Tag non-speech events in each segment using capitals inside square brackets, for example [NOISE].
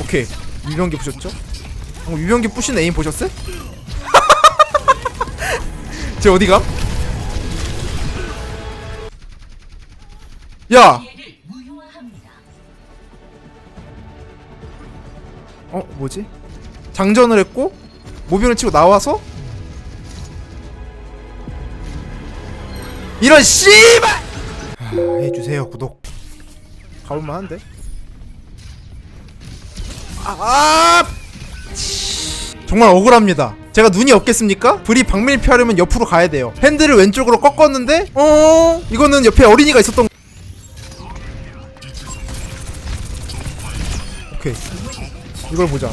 오케이 유병기 부셨죠? 어, 유병기 부신 에임 보셨어요? [LAUGHS] 쟤 어디가? 야! 어 뭐지? 장전을 했고 모빙을 치고 나와서 이런 씨발! 아, 해주세요 구독 가볼만한데? 아, 아! 정말 억울합니다. 제가 눈이 없겠습니까? 불이 박밀 피 하려면 옆으로 가야 돼요. 핸들을 왼쪽으로 꺾었는데, 어, 이거는 옆에 어린이가 있었던. 오케이, 이걸 보자.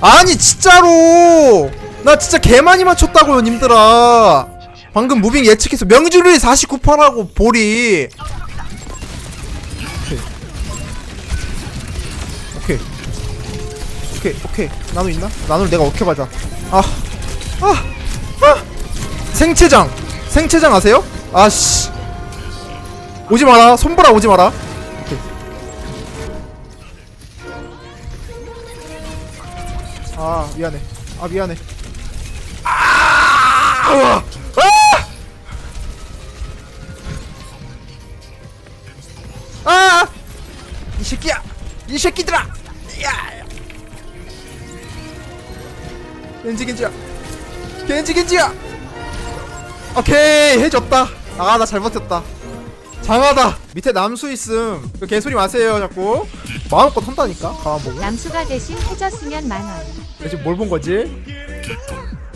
아니 진짜로, 나 진짜 개 많이 맞췄다고요, 님들아. 방금 무빙 예측해서 명중률이 49%라고 볼이. 오케이 오케이 나노 있나? 나노를 내가 어떻게 맞아 아 아, 아. 생체장 생체장 아세요? 아씨 오지 마라 손보라 오지 마라. 아 미안해 아 미안해 아! 아! 아! 이 새끼야! 이 새끼들아! 야! 겐지 겐지야! 겐지 겐지야! 오케이 해줬다. 아 나 잘 버텼다. 장하다. 밑에 남수 있음. 그 개소리 마세요 자꾸. 마음껏 한다니까. 가만 보고. 남수가 대신 해줬으면 만원 지금 뭘 본 거지?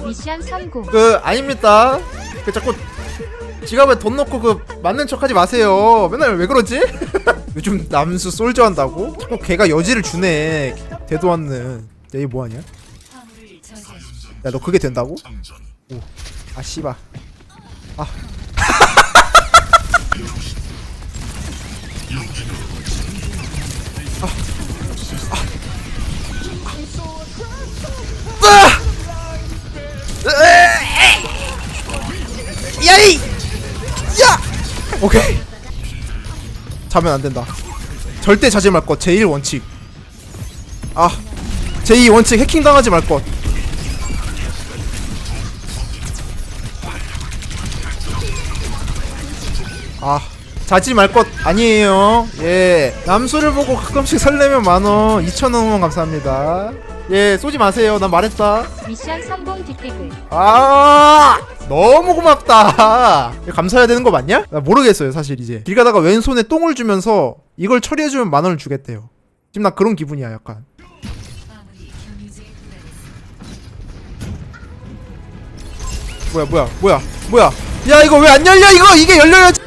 미션 성공 그 아닙니다. 그 자꾸 지갑에 돈 넣고 그 맞는 척하지 마세요. 맨날 왜 그러지? [LAUGHS] 요즘 남수 솔저 한다고? 자꾸 걔가 여지를 주네. 대도 않는. 얘 뭐하냐? 야 너 그게 된다고? 오. 아 씨발. 아. 아. 아! 야이! 야! 오케이. 자면 안 된다. 절대 자지 말 것. 제1 원칙. 아. 제2 원칙 해킹 당하지 말 것. 아. 자지 말 것 아니에요. 예. 남수를 보고 가끔씩 설레면 만원, 2천원 후원 감사합니다. 예, 쏘지 마세요. 난 말했다. 미션 성공 뒷기글 아 너무 고맙다 감사해야 되는 거 맞냐? 나 모르겠어요 사실 이제 길 가다가 왼손에 똥을 주면서 이걸 처리해주면 만 원을 주겠대요 지금 나 그런 기분이야 약간 뭐야 뭐야 뭐야 뭐야 야 이거 왜 안 열려 이거 이게 열려야지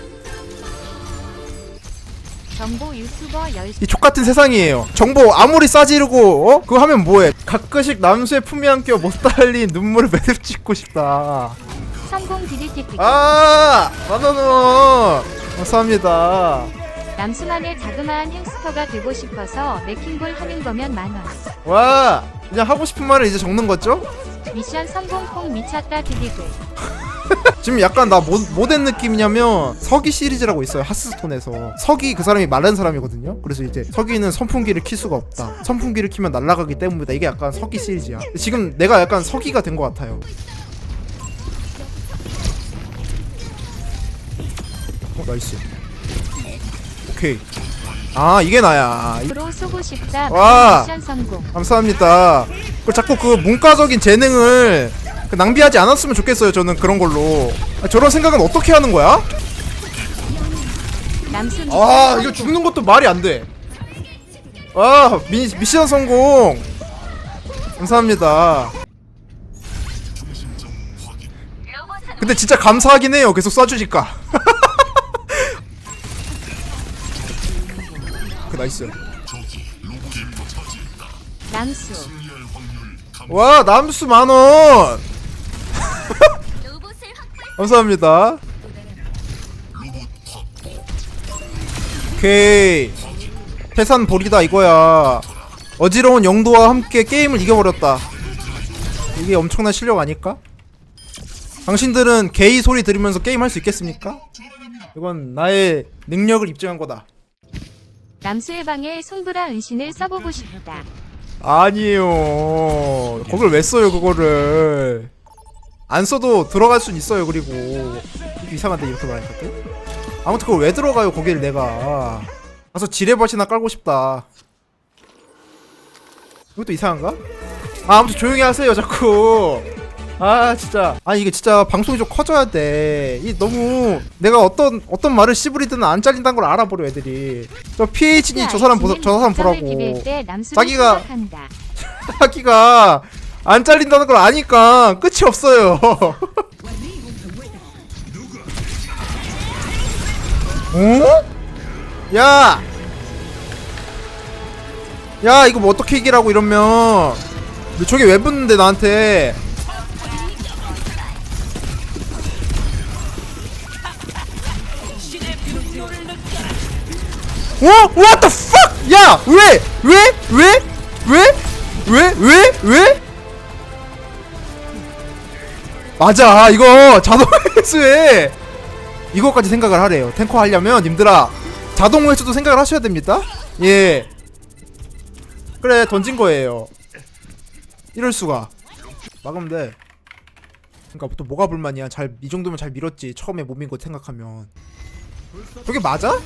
정보 유튜버 열시. 이 족같은 세상이에요. 정보 아무리 싸지르고 어? 그거 하면 뭐해? 가끔씩 남수의 품에 안겨 못 달린 눈물을 매듭 짓고 싶다. 성공 뒷기글 아, 만원원! 감사합니다. 남수만의 자그마한 햄스터가 되고 싶어서 맥킹볼 하는 거면 만원. 와, 그냥 하고 싶은 말을 이제 적는 거죠? 미션 성공 콩 미쳤다 뒷기글 [LAUGHS] 지금 약간 나 뭐, 뭐된 느낌이냐면 서기 시리즈라고 있어요 하스스톤에서. 서기 그 사람이 마른 사람이거든요? 그래서 이제 서기는 선풍기를 킬 수가 없다. 선풍기를 키면 날아가기 때문이다. 이게 약간 서기 시리즈야. 지금 내가 약간 서기가 된 것 같아요. 어 나이스. 오케이. 아 이게 나야. 프로 쏘고 싶다. 와. 미션 성공. 감사합니다. 그 자꾸 그 문과적인 재능을 그 낭비하지 않았으면 좋겠어요. 저는 그런 걸로. 아, 저런 생각은 어떻게 하는 거야? 아. 이거 죽는 것도 말이 안 돼. 아 미, 미션 성공. 감사합니다. 근데 진짜 감사하긴 해요. 계속 쏴주니까. [LAUGHS] 그 나이스. 남수 와 남수 만원 감사합니다 오케이 태산 볼이다 이거야 어지러운 영도와 함께 게임을 이겨버렸다 이게 엄청난 실력 아닐까? 당신들은 게이 소리 들으면서 게임 할 수 있겠습니까? 이건 나의 능력을 입증한 거다 남수의 방에 송브라 은신을 써보고 싶다. 아니에요. 거길 왜 써요, 그거를. 안 써도 들어갈 순 있어요, 그리고. 이상한데, 이렇게 말하니까 또? 아무튼 그걸 왜 들어가요, 거기를 내가. 가서 지뢰밭이나 깔고 싶다. 이것도 이상한가? 아, 아무튼 조용히 하세요, 자꾸. 아, 진짜. 아, 이게 진짜 방송이 좀 커져야 돼. 이 너무 내가 어떤, 어떤 말을 씨부리든 안 잘린다는 걸 알아버려, 애들이. 저 PH니 저 사람, 보, 저 사람 보라고. 자기가-. 하기가 안 잘린다는 걸 아니까 끝이 없어요. [LAUGHS] 어? 야! 야, 이거 뭐 어떻게 이기라고 이러면. 저게 왜 붙는데, 나한테. 어? What the fuck? 야! 왜? 왜? 왜? 왜? 왜? 왜? 왜? 맞아 이거 자동 [LAUGHS] 회수에 이거까지 생각을 하래요. 탱커 하려면 님들아 자동 회수도 생각을 하셔야 됩니다. 예. 그래 던진 거예요. 이럴 수가. 막으면 돼. 그니까 또 뭐가 불만이야. 잘 이 정도면 잘 밀었지. 처음에 못민거 생각하면. 저게 맞아? 어?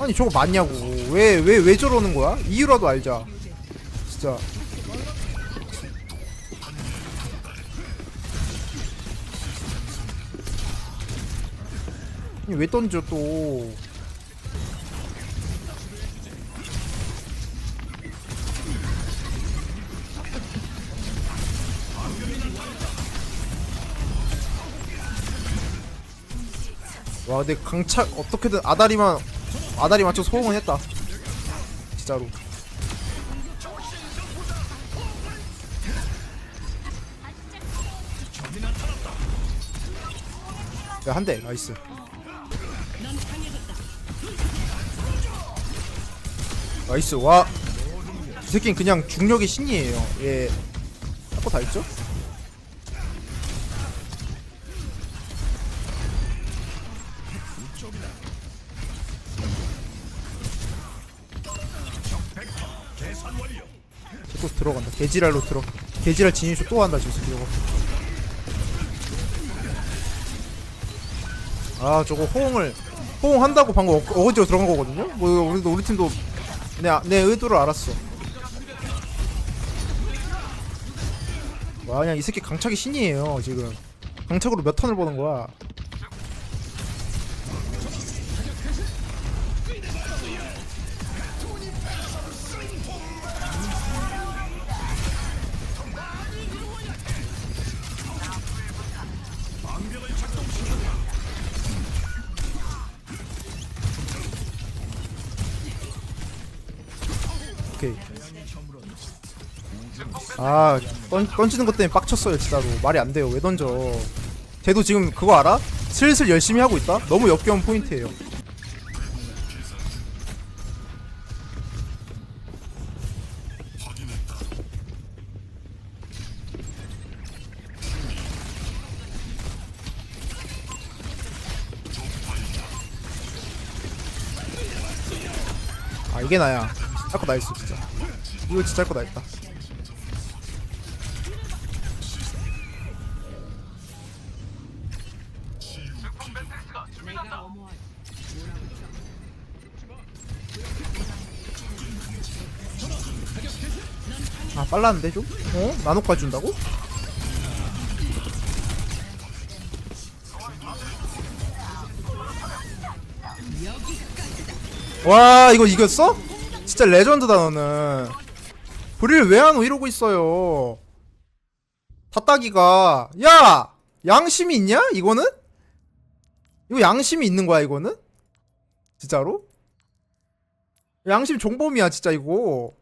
아니 저거 맞냐고. 왜 왜 왜 저러는 거야? 이유라도 알자. 진짜. 아니, 왜 던져 또? 와 근데 강착 어떻게든 아다리만 아다리 맞춰 소응은 했다. 진짜로. 야 한 대. 나이스. 나이스. 와이 새끼는 그냥 중력의 신이에요. 예. 할거 다 했죠? 또 들어간다. 개지랄로 들어. 개지랄 진입쇼 또 한다 지금 저거. 아 저거 호응을 호응한다고 방금 어, 어거지로 들어간 거거든요. 뭐 우리도 우리 팀도 내, 아- 내 의도를 알았어. 와 그냥 이 새끼 강착이 신이에요 지금. 강착으로 몇 턴을 보는 거야. 오케이. 아, 던, 던지는 것 때문에 빡쳤어요, 진짜로. 말이 안 돼요. 왜 던져? 쟤도 지금 그거 알아? 슬슬 열심히 하고 있다? 너무 역겨운 포인트예요. 아, 이게 나야. 할거 다 했어, 진짜. 이거 진짜 할거다 했다. 아 빨랐는데 좀? 어? 나노까지 준다고? 와 이거 이겼어? 진짜 레전드다 너는 브릴 왜 안 이러고 있어요 닷다기가 야! 양심이 있냐? 이거는? 이거 양심이 있는 거야 이거는? 진짜로? 양심 종범이야 진짜 이거